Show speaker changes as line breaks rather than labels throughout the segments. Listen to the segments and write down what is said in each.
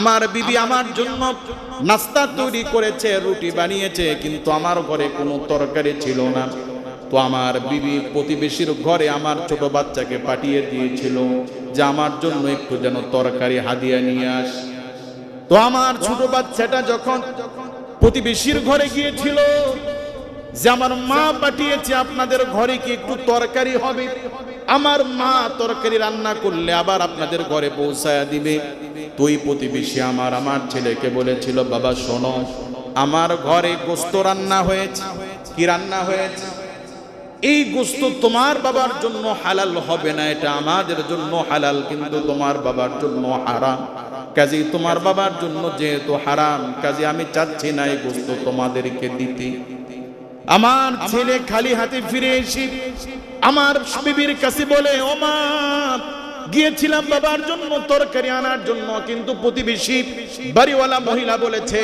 আমার বিবি আমার জন্য নাস্তা তৈরি করেছে, রুটি বানিয়েছে, কিন্তু আমার ঘরে কোনো তরকারি ছিল না। তো আমার বিবি প্রতিবেশীর ঘরে আমার ছোট বাচ্চাকে পাঠিয়ে দিয়েছিল যে আমার জন্য একটু যেন তরকারি হাদিয়া নিয়ে আস। তো আমার ছোট বাচ্চাটা যখন প্রতিবেশীর ঘরে গিয়েছিল যে আমার মা পাঠিয়েছে, আপনাদের ঘরে কি একটু তরকারি হবে? আমার মা তরকারি রান্না করলে আবার আপনাদের ঘরে পৌঁছায়া দিবে। তুই প্রতিবেশী আমার আমার ছেলেকে বলেছিল, বাবা, শোনো, আমার ঘরে গোস্ত রান্না হয়েছে। কি রান্না হয়েছে? এই গোস্ত তোমার বাবার জন্য হালাল হবে না, এটা আমাদের জন্য হালাল, কিন্তু তোমার বাবার জন্য হারাম। কাজে, তোমার বাবার জন্য যেহেতু হারাম, কাজে, আমি চাচ্ছি না এই গোস্ত তোমাদেরকে দিতে। আমার ছেলে খালি হাতে ফিরে এসে আমার বিবির কাছে বলে ও মা গিয়েছিলাম বাবার জন্য, তরকারি আনার জন্য, কিন্তু প্রতিবেশী বাড়িওয়ালা মহিলা বলেছে,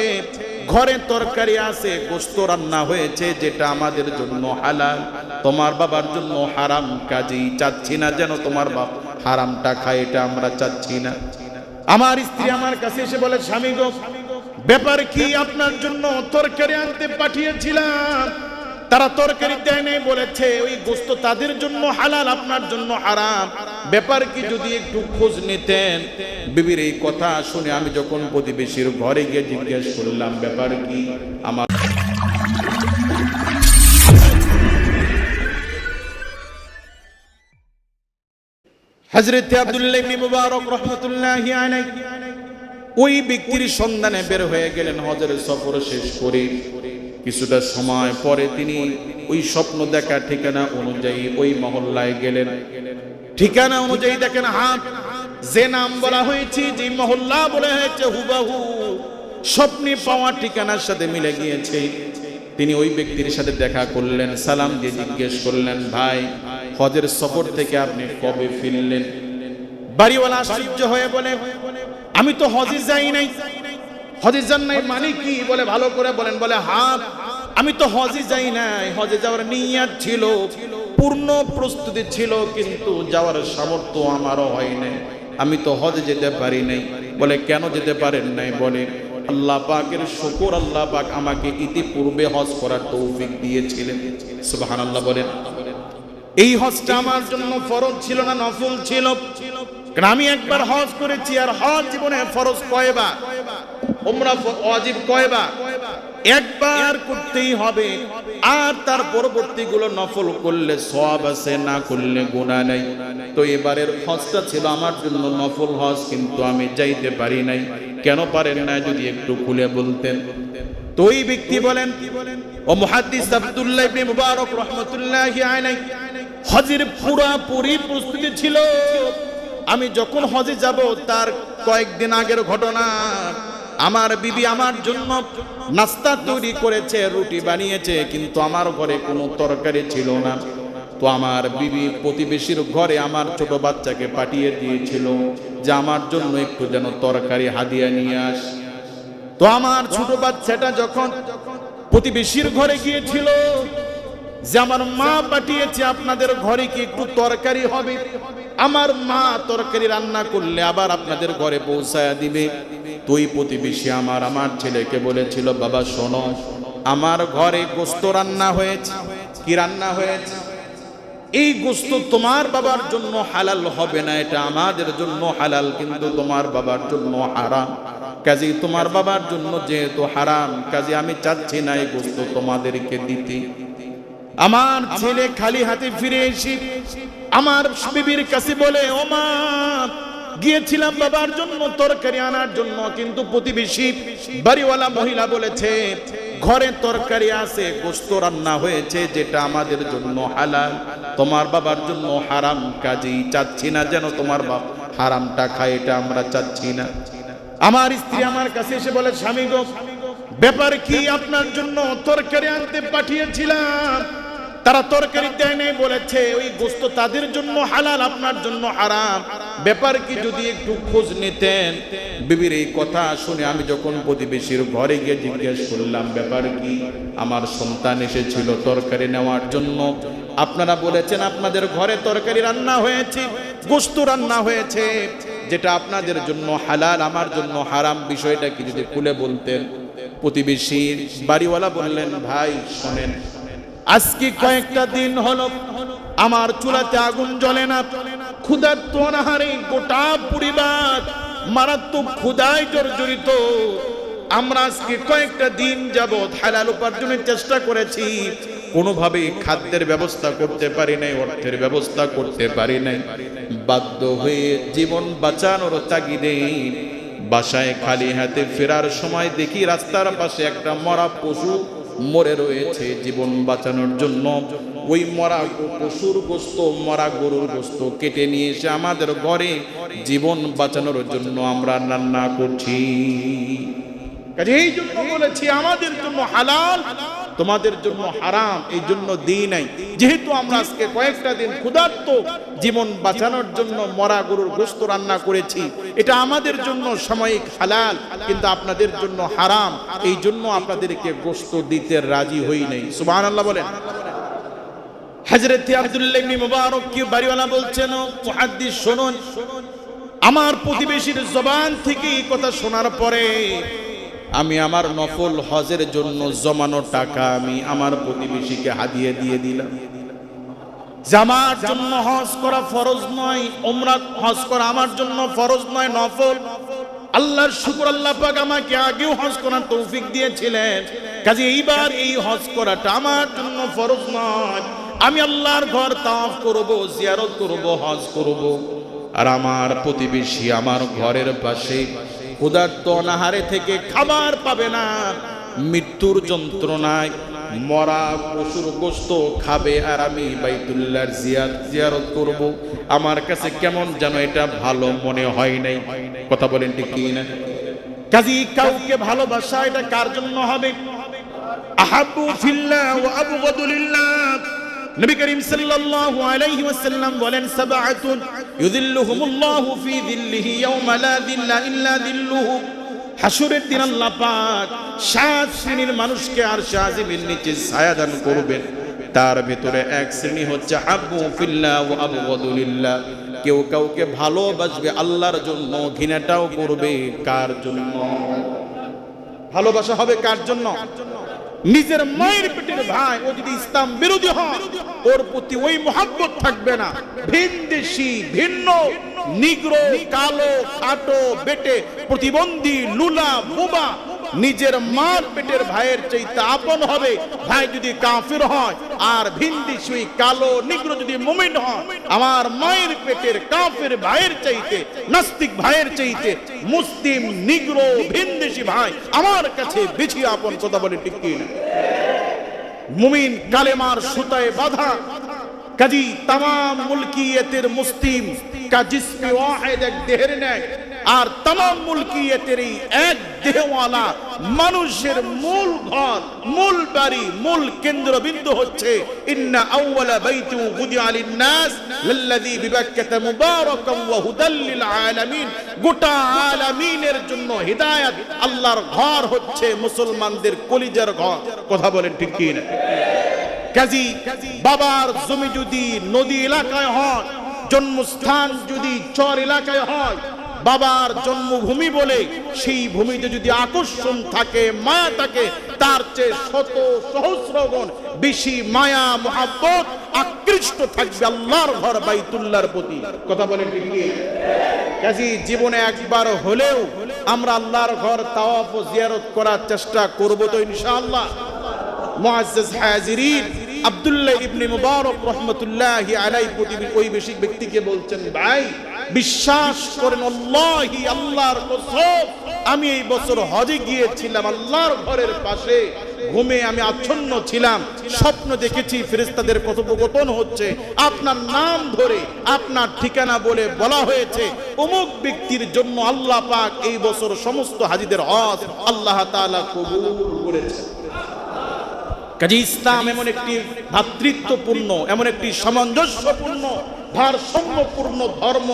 ঘরে তরকারি আছে, গোস্ত রান্না হয়েছে, যেটা আমাদের জন্য হালাল। তোমার বাবার জন্য হারাম কাজেই চাচ্ছি না যেন তোমার বাপ হারামটা খায়, এটা আমরা চাচ্ছি না। আমার স্ত্রী আমার কাছে এসে বলে, স্বামী গো, ব্যাপার কি আপনার জন্য তরকারি আনতে পাঠিয়েছিলাম? তারা তরকারি দেয় নাই বলেছে, ওই গোস্ত তাদের জন্য হালাল, আপনার জন্য হারাম। ব্যাপার কি, যদি একটু খোঁজ নিতেন, বিবির এই কথা শুনে আমি যখন প্রতিবেশীর ঘরে গিয়ে জিজ্ঞেস করলাম, ব্যাপার কি? আমার হজরত আব্দুল্লাহ মুবারক রহমতুল্লাহি ওই ব্যক্তির সন্ধানে বের হয়ে গেলেন হজরের সফর শেষ করে। কিছুটা সময় পরে তিনি ওই স্বপ্ন দেখা ঠিকানা অনুযায়ী ওই মহল্লায় গেলেন। ঠিকানা অনুযায়ী দেখেন হাত, যে নাম বলা হয়েছে, যে মহল্লা বলা হয়েছে, হুবাহু স্বপ্নে পাওয়া ঠিকানার সাথে মিলে গিয়েছে। তিনি ওই ব্যক্তির সাথে দেখা করলেন, সালাম দিয়ে জিজ্ঞেস করলেন, ভাই, হজের সফর থেকে আপনি কবে ফিরলেন? বাড়িওয়ালা আশ্চর্য হয়ে বলে, আমি তো হজে যাই নাই। হজে যান নাই মানে কি? বলে, ভালো করে বলেন। বলে, হাত আমি তো হজে যাই নাই। হজে যাওয়ার নিয়াত ছিল, পূর্ণ প্রস্তুতি ছিল, কিন্তু যাওয়ার সামর্থ্য আমারও হয় নাই আমি তো হজে যেতে পারি নাই। বলে, কেন যেতে পারেন নাই বলে? আল্লাহ পাকের শুকর আল্লাহ পাক আমাকে ইতিপূর্বে হজ করার তৌফিক দিয়েছিলেন। সুবহানাল্লাহ বলেন, এই হজটা আমার জন্য ফরজ ছিল না নফল ছিল? কারণ আমি একবার হজ করেছি আর হজ জীবনে ফরজ কয়বার? ওমরা ওয়াজিব কয়বার? একবার করতেই হবে। আর তার পরবর্তী গুলো নফল করলে সব আছে, না করলে গুনাহ নাই। তো এবারের হজটা ছিল আমার জন্য নফল হজ, কিন্তু আমি যাইতে পারি নাই। কেন পারেন না, যদি একটু খুলে বলতেন। তো ওই ব্যক্তি বলেন, ও মুহাদ্দিস আব্দুল্লাহ ইবনে মুবারক রাহমাতুল্লাহি আলাইহি, হজের পুরাপুরি প্রস্তুতি ছিল। আমি যখন হজে যাব, তার কয়েকদিন আগের ঘটনা আমার বিবি আমার জন্য নাস্তা তৈরি করেছে, রুটি বানিয়েছে, কিন্তু আমার ঘরে কোনো তরকারি ছিল না। তো আমার বিবি প্রতিবেশীর ঘরে আমার ছোট বাচ্চাকে পাঠিয়ে দিয়েছিল যে আমার জন্য একটু যেন তরকারি হাদিয়া নিয়ে আস। তো আমার ছোট বাচ্চাটা যখন প্রতিবেশীর ঘরে গিয়েছিল যে আমার মা পাঠিয়েছে, আপনাদের ঘরে কি একটু তরকারি হবে? আমার মা তরকারি রান্না করলে আবার আপনাদের ঘরে পৌঁছায়া দিবে। তুই প্রতিবেশী আমার আমার ছেলেকে বলেছিল, বাবা, শোনো, আমার ঘরে গোস্ত রান্না হয়েছে। কি রান্না হয়েছে? এই গোস্ত তোমার বাবার জন্য হালাল হবে না, এটা আমাদের জন্য হালাল, কিন্তু তোমার বাবার জন্য হারাম। কাজে তোমার বাবার জন্য যেহেতু হারাম, কাজে আমি চাচ্ছি না এই গোস্ত তোমাদেরকে দিতে। আমার ছেলে খালি হাতে ফিরে এসে আমার বিবির কাছে বলে, ও মা, গিয়েছিলাম বাবার জন্য, তরকারি আনার জন্য, কিন্তু প্রতিবেশী বাড়িওয়ালা মহিলা বলেছে, ঘরে তরকারি আছে, গোস্ত রান্না হয়েছে, যেটা আমাদের জন্য হালাল। তোমার বাবার জন্য হারাম, কাজেই চাচ্ছি না যেন তোমার বাপ হারামটা খায়, এটা আমরা চাচ্ছি না। আমার স্ত্রী আমার কাছে এসে বলে, স্বামী গো, ব্যাপার কি আপনার জন্য তরকারি আনতে পাঠিয়েছিলাম? তারা তরকারি দেয় নাই বলেছে, ওই গোস্ত তাদের জন্য হালাল, আপনার জন্য হারাম। ব্যাপার কি, যদি একটু খোঁজ নিতেন। বিবির এই কথা শুনে আমি যখন প্রতিবেশীর ঘরে গিয়ে জিজ্ঞেস করলাম, ব্যাপার কি, আমার সন্তান এসেছিল তরকারি নেওয়ার জন্য। আপনারা বলেছেন, আপনাদের ঘরে তরকারি রান্না হয়েছে, গোস্ত রান্না হয়েছে, যেটা আপনাদের জন্য হালাল, আমার জন্য হারাম বিষয়টা কি, যদি খুলে বলতেন। প্রতিবেশীর বাড়িওয়ালা বললেন, ভাই, শোনেন আজকে কয়েকটা দিন হলো আমার চুলাতে আগুন জ্বলে না। ক্ষুধার তো অনাহারে গোটা পরিবার মারাত্মক ক্ষুধায় জর্জরিত। আমরা আজকে কয়েকটা দিন যাবৎ হালাল উপার্জনের চেষ্টা করেছি। কোনোভাবে খাদ্যের ব্যবস্থা করতে পারি নাই, অর্থের ব্যবস্থা করতে পারি নাই। বাধ্য হয়ে জীবন বাঁচানোর তাগিদে বাসায় খালি হাতে ফেরার সময় দেখি রাস্তার পাশে একটা মরা পশু মরে রয়েছে জীবন বাঁচানোর জন্য। ওই মরা পশুর গোস্ত, মরা গরুর গোস্ত কেটে নিয়ে এসে আমাদের ঘরে জীবন বাঁচানোর জন্য আমরা রান্না করছি। কাজে এই জন্য বলেছি, আমাদের জন্য হালাল তোমাদের জন্য হারাম, এই জন্য দিই নাই। যেহেতু আমরা আজকে কয়েকটা দিন ক্ষুধার্ত, জীবন বাঁচানোর জন্য মরা গরুর গোস্ত রান্না করেছি। এটা আমাদের জন্য সাময়িক হালাল, কিন্তু আপনাদের জন্য হারাম। এই জন্য আপনাদেরকে গোস্ত দিতে রাজি হই নাই। সুবাহ আল্লাহ বলেন। হজরত আব্দুল্লাহ ইবনে মুবারক কি বাড়িওয়ালা বলছেন? মুহাদ্দিস শুনুন। আমার প্রতিবেশীর জবান থেকে এই কথা শোনার পরে আমি আমার নফল হজের জন্য জমানো টাকা আমি আমার প্রতিবেশীকে হাদিয়ে দিয়ে দিলাম। জামার জন্য হজ করা ফরজ নয় ওমরা হজ করা আমার জন্য ফরজ নয়, নফল। আল্লাহর শুকর, আল্লাহ পাক আমাকে আগেও হজ করার তৌফিক দিয়েছিলেন। কাজে এইবার এই হজ করাটা আমার জন্য ফরজ নয়। আমি আল্লাহর ঘর তাওয়াফ করব, জিয়ারত করব, হজ করব। আর আমার প্রতিবেশী আমার ঘরের পাশে ক্ষুধার্ত অনাহারে থেকে খাবার পাবে না। মৃত্যুর যন্ত্রণায় মরা পশুর গোস্ত খাবে আর আমি বাইতুল্লাহর জিয়াত জিয়ারত করব। আমার কাছে কেমন যেন এটা ভালো মনে হয় নাই। কথা বলেন ঠিক কি না কাজী কাউকে ভালোবাসা এটা কার জন্য হবে? আহাব্বু ফিল্লাহ ওয়া আবগাদু লিল্লাহ। নবী করিম সাল্লাল্লাহু আলাইহি ওয়াসাল্লাম বলেন, সাবআতুন ইউযিল্লুহুমুল্লাহু ফি যিল্লিহি ইয়াওমা লা যিল্লা ইল্লা যিল্লুহু। হাসুরের দিন আল্লাহ পাক সাত শ্রেণির মানুষকে আর শাহজিমের নিচে ছায়া দান করবেন। তার ভেতরে এক শ্রেণি হচ্ছে আব্বু ফিল্লাহ ও আবু বদুলিল্লাহ কেউ কাউকে ভালোবাসবে, আল্লাহর জন্য ঘৃণাটাও করবে। কার জন্য? ভালোবাসা হবে কার জন্য? নিজের মায়ের পেটের ভাই ও যদি ইসলাম বিরোধী হয়, ওর প্রতি ওই মহাব্বত থাকবে না। ভিনদেশি ভিন্ন, নিগ্র, কালো কাটো বেটে, প্রতিবন্ধী, লুলা, বোবা নিজের মার পেটের ভাইয়ের চাইতে আপন হবে। ভাই যদি কাফির হয়, আর ভিনদেশি ওই কালো, নিগ্রো যদি মুমিন হয়, আমার মায়ের পেটের কাফির ভাইয়ের চাইতে, নাস্তিক ভাইয়ের চাইতে মুসলিম, নিগ্রো, ভিনদেশি ভাই আমার কাছে বেশি আপন কথা বলে ঠিক না মুমিন কালেমার সুতায় বাধা, কাজী তাম মুলকিয়তের মুসলিম কা জিসমে ওয়াহিদ এক দেহের ন্যায়, আর তাম মুলকিয়তের এই এক দেহওয়ালা মানুষের মূল ঘর, মূল বাড়ি, মূল কেন্দ্রবিন্দু হচ্ছে, ইন্না আউওয়ালা বাইতু গুদিআ লিন-নাস বিবাক্কাতা ওয়া হুদাল লিল আলামিন গোটা আলামিনের জন্য হিদায়াত, আল্লাহর ঘর হচ্ছে মুসলমানদের কলিজার ঘর। কথা বলেন ঠিক কি না কাজী বাবার জমি যদি নদী এলাকায় হয়, জন্মস্থান যদি চর এলাকায় হয় বাবার জন্মভূমি বলে সেই ভূমিতে যদি আকর্ষণ থাকে, মায়া থাকে, তার চেয়ে শত সহস্র গুণ বেশি মায়া, মহাব্বত, আকৃষ্ট থাকবে আল্লাহর ঘর বাইতুল্লাহর প্রতি কথা বলেন? কাজী, জীবনে একবার হলেও আমরা আল্লাহর ঘর তাওয়াফ ও জিয়ারত করার চেষ্টা করব তো ইনশাআল্লাহ মুআজ্জাজ হাজিরিন, আব্দুল্লাহ ইবনে মুবারক রহমতুল্লাহি আলাই প্রতিবেশী ওই বেশি ব্যক্তিকে বলছেন, ভাই বিশ্বাস করেন, আল্লাহি, আল্লাহর কসম, আমি এই বছর হজে গিয়েছিলাম, আল্লাহর ঘরের পাশে ঘুমে আমি আচ্ছন্ন ছিলাম। স্বপ্ন দেখেছি, ফেরেশতাদের কথোপকথন হচ্ছে। আপনার নাম ধরে, আপনার ঠিকানা বলে বলা হয়েছে, অমুক ব্যক্তির জন্য আল্লাহ পাক এই বছর সমস্ত হাজিদের হজ আল্লাহ তাআলা কবুল করেছে কাজে ইসলাম এমন একটি ভ্রাতৃত্বপূর্ণ এমন একটি সামঞ্জস্যপূর্ণ ভারসাম্যপূর্ণ ধর্ম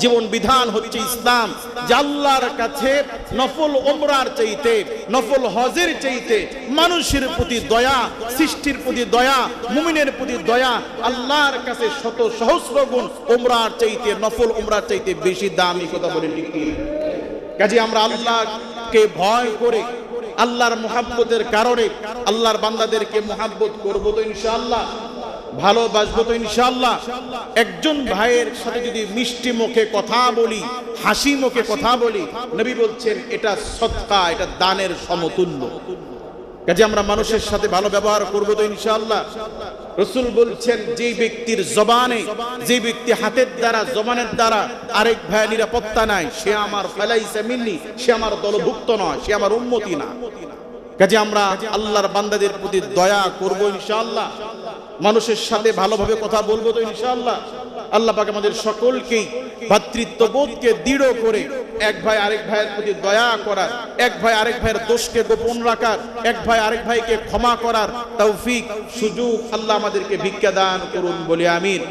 জীবন বিধান হচ্ছে ইসলাম যে আল্লাহর কাছে নফল ওমরার চাইতে নফল হজের চাইতে মানুষের প্রতি দয়া সৃষ্টির প্রতি দয়া মুমিনের প্রতি দয়া আল্লাহর কাছে শত সহস্র গুণ ওমরার চাইতে নফল ওমরার চাইতে বেশি দামি কথা বলে ঠিক কাজে আমরা আল্লাহকে ভয় করে আল্লাহর মোহাব্বতের কারণে আল্লাহর বান্দাদেরকে মোহাব্বত করব তো ইনশাআল্লাহ, ভালোবাসবো তো ইনশাআল্লাহ। একজন ভাইয়ের সাথে যদি মিষ্টি মুখে কথা বলি, হাসি মুখে কথা বলি, নবী বলছেন, এটা সৎকা, এটা দানের সমতুল্য। কাজে আমরা মানুষের সাথে ভালো ব্যবহার করব তো ইনশাআল্লাহ। রসুল বলছেন, যে ব্যক্তির জবানে, যে ব্যক্তি হাতের দ্বারা, জবানের দ্বারা আরেক ভাই নিরাপত্তা নাই, সে আমার ফেলাইছে মিন্নি, সে আমার দলভুক্ত নয়, সে আমার উন্মতি না। কাজে আমরা আল্লাহর বান্দাদের প্রতি দয়া করব ইনশাআল্লাহ। মানুষের সাথে ভালোভাবে কথা বলব তো ইনশাআল্লাহ। আল্লাহ পাক আমাদের সকলকেই ভাতৃত্ববোধকে দৃঢ় করে এক ভাই আরেক ভাইয়ের প্রতি দয়া করার, এক ভাই আরেক ভাইয়ের দোষকে গোপন রাখার, এক ভাই আরেক ভাইকে ক্ষমা করার তৌফিক, সুযোগ আল্লাহ আমাদেরকে ভিক্ষা দান করুন বলে আমিন।